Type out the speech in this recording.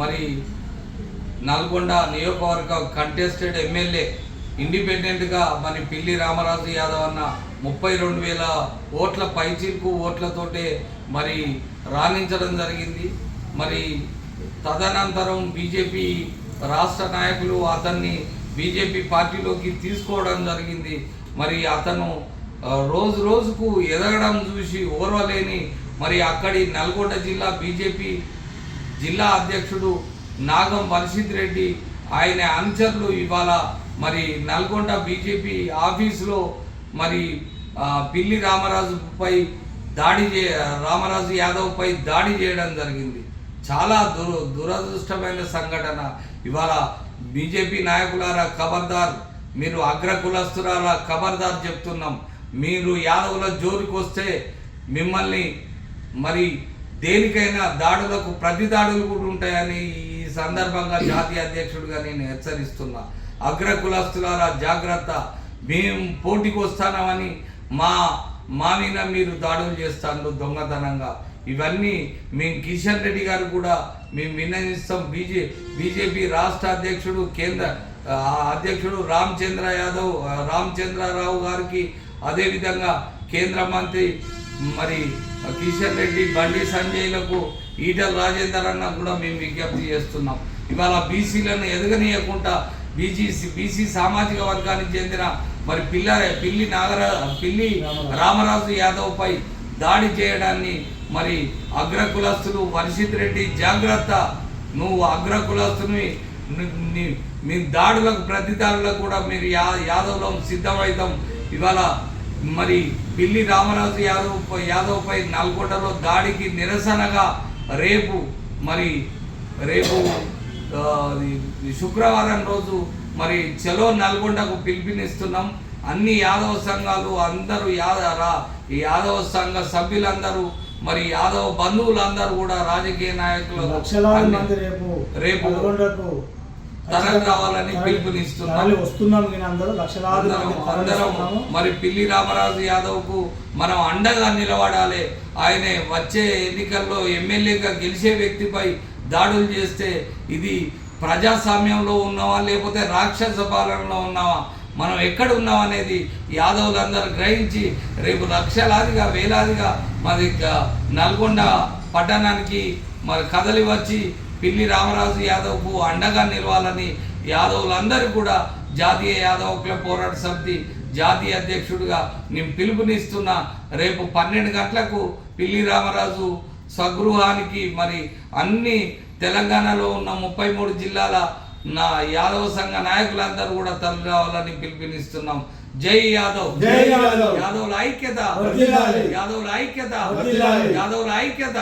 మరి నల్గొండ నియోజకవర్గ contested MLA ఇండిపెండెంట్గా మరి పిల్లి రామరాజు యాదవ్ అన్న ముప్పై రెండు వేల ఓట్ల పైచీలకు ఓట్లతోటే మరి రాణించడం జరిగింది. మరి తదనంతరం బీజేపీ రాష్ట్ర నాయకులు అతన్ని బీజేపీ పార్టీలోకి తీసుకోవడం జరిగింది. మరి అతను రోజు రోజుకు ఎదగడం చూసి ఓర్వలేని మరి అక్కడి నల్గొండ జిల్లా బీజేపీ జిల్లా అధ్యక్షుడు నాగం వర్షిత్ రెడ్డి ఆయన అనుచరులు ఇవాళ మరి నల్గొండ బీజేపీ ఆఫీసులో మరి పిల్లి రామరాజుపై దాడి చే రామరాజు యాదవ్పై దాడి చేయడం జరిగింది. చాలా దుర దురదృష్టమైన సంఘటన. ఇవాళ బీజేపీ నాయకులారా ఖబర్దార్ మీరు అగ్ర కులస్తురారా ఖబర్దార్ చెప్తున్నాం. మీరు యాదవుల జోరుకొస్తే వస్తే మిమ్మల్ని మరి దేనికైనా దాడులకు ప్రతి దాడులు కూడా ఉంటాయని ఈ సందర్భంగా జాతీయ అధ్యక్షుడిగా నేను హెచ్చరిస్తున్నా. అగ్ర కులస్తులారా జాగ్రత్త. మేము పోటీకి వస్తానమని మా మా మీద మీరు దాడులు చేస్తాను దొంగతనంగా. ఇవన్నీ మేము కిషన్ రెడ్డి గారు కూడా మేము విన్నవిస్తాం. బీజే బీజేపీ రాష్ట్ర అధ్యక్షుడు కేంద్ర అధ్యక్షుడు రామచంద్ర యాదవ్ రామచంద్రరావు గారికి అదేవిధంగా కేంద్ర మంత్రి మరి కిషన్ రెడ్డి బండి సంజయ్లకు ఈటల రాజేందర్ అన్న కూడా మేము విజ్ఞప్తి చేస్తున్నాం. ఇవాళ బీసీలను ఎదగనీయకుండా బీజీసీ బీసీ సామాజిక వర్గానికి చెందిన మరి పిల్ల పిల్లి నాగర పిల్లి రామరాజు యాదవ్పై దాడి చేయడాన్ని మరి అగ్ర కులస్తులు వర్షిత్ రెడ్డి జాగ్రత్త. నువ్వు అగ్ర కులస్తుని మీ దాడులకు ప్రతిదాడులకు కూడా మీరు యా యాదవ్లో సిద్ధమవుతాం ఇవాళ మరి పిల్లి రామరాజు యాదవ్ పై- యాదవ్పై నల్గొండలో దాడికి నిరసనగా రేపు మరి రేపు శుక్రవారం రోజు మరి చలో నల్గొండకు పిలుపునిస్తున్నాం. అన్ని యాదవ సంఘాలు అందరూ యాద ఈ యాదవ సంఘ సభ్యులందరూ మరి యాదవ బంధువులందరూ కూడా రాజకీయ నాయకులు రేపు తరలి రావాలని పిలుపునిస్తున్నాం. వస్తున్నాం అందరూ లక్షలాది అందరం. మరి పిల్లి రామరాజు యాదవ్కు మనం అండగా నిలబడాలి ఆయన వచ్చే ఎన్నికల్లో ఎమ్మెల్యేగా గెలిచే వ్యక్తిపై దాడులు చేస్తే ఇది ప్రజాస్వామ్యంలో ఉన్నావా లేకపోతే రాక్షస పాలనలో ఉన్నావా మనం ఎక్కడ ఉన్నాం అనేది యాదవులందరూ గ్రహించి రేపు లక్షలాదిగా వేలాదిగా మరి నల్గొండ పట్టణానికి మరి కదలి వచ్చి పిల్లి రామరాజు యాదవ్కు అండగా నిలవాలని యాదవులందరూ కూడా జాతీయ యాదవ క్లబ్ పోరాట సమితి జాతీయ అధ్యక్షుడిగా నేను పిలుపునిస్తున్నా రేపు పన్నెండు గంటలకు పిల్లి రామరాజు స్వగృహానికి మరి అన్ని తెలంగాణలో ఉన్న ముప్పై మూడు జిల్లాల నా యాదవ సంఘ నాయకులందరూ కూడా తరలి రావాలని పిలుపునిస్తున్నాం జై యాదవ్. యాదవుల ఐక్యత. యాదవుల ఐక్యత. యాదవుల ఐక్యత.